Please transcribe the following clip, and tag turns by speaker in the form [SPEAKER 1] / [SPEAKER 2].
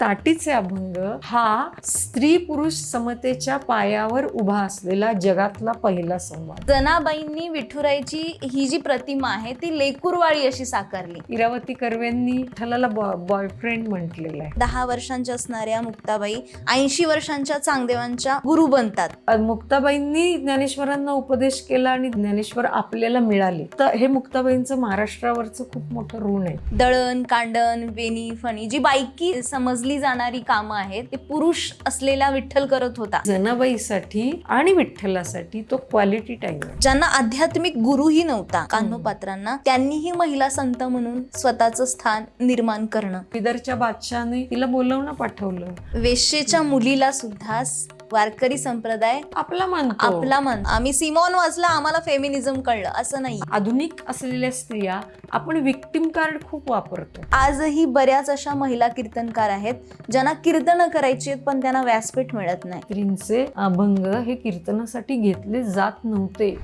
[SPEAKER 1] ताटीचे अभंग हा स्त्री पुरुष समतेच्या पायावर उभा असलेला जगातला पहिला संवाद.
[SPEAKER 2] जनाबाईंनी विठुराईची ही जी प्रतिमा आहे ती लेकुरवाळी अशी साकारली.
[SPEAKER 1] इरावती कर्वेंनी विठ्ठलाला बॉयफ्रेंड म्हटलेलं आहे.
[SPEAKER 2] दहा वर्षांच्या असणाऱ्या मुक्ताबाई ऐंशी वर्षांच्या चांगदेवांच्या गुरु बनतात.
[SPEAKER 1] मुक्ताबाईंनी ज्ञानेश्वरांना उपदेश केला आणि ज्ञानेश्वर आपल्याला मिळाले. तर हे मुक्ताबाईंचं महाराष्ट्रावरचं खूप मोठं ऋण आहे.
[SPEAKER 2] दळण कांडण वेणी फणी जी बायकी समजली जाणारी कामं आहेत ते पुरुष असलेला विठ्ठल करत होता.
[SPEAKER 1] जनाबाईसाठी आणि विठ्ठलासाठी तो क्वालिटी टाइम
[SPEAKER 2] ज्यांना आध्यात्मिक गुरुही नव्हता कान्होपात्रांना त्यांनीही महिला संत म्हणून स्वतःचं स्थान निर्माण करणं.
[SPEAKER 1] बिदरच्या बादशहाने तिला बोलवणं पाठवलं.
[SPEAKER 2] वेश्येच्या मुलीला सुद्धा वारकरी संप्रदाय
[SPEAKER 1] आपला मानतो.
[SPEAKER 2] आपला मन आम्ही सिमोन वाचला आम्हाला फेमिनिझम कळलं असं नाही
[SPEAKER 1] आधुनिक असलेल्या स्त्रिया आपण विक्टिम कार्ड खूप वापरतो.
[SPEAKER 2] आजही बऱ्याच अशा महिला कीर्तनकार आहेत ज्यांना कीर्तनं करायची आहेत पण त्यांना व्यासपीठ मिळत नाही.
[SPEAKER 1] स्त्रींचे अभंग हे कीर्तनासाठी घेतले जात नव्हते.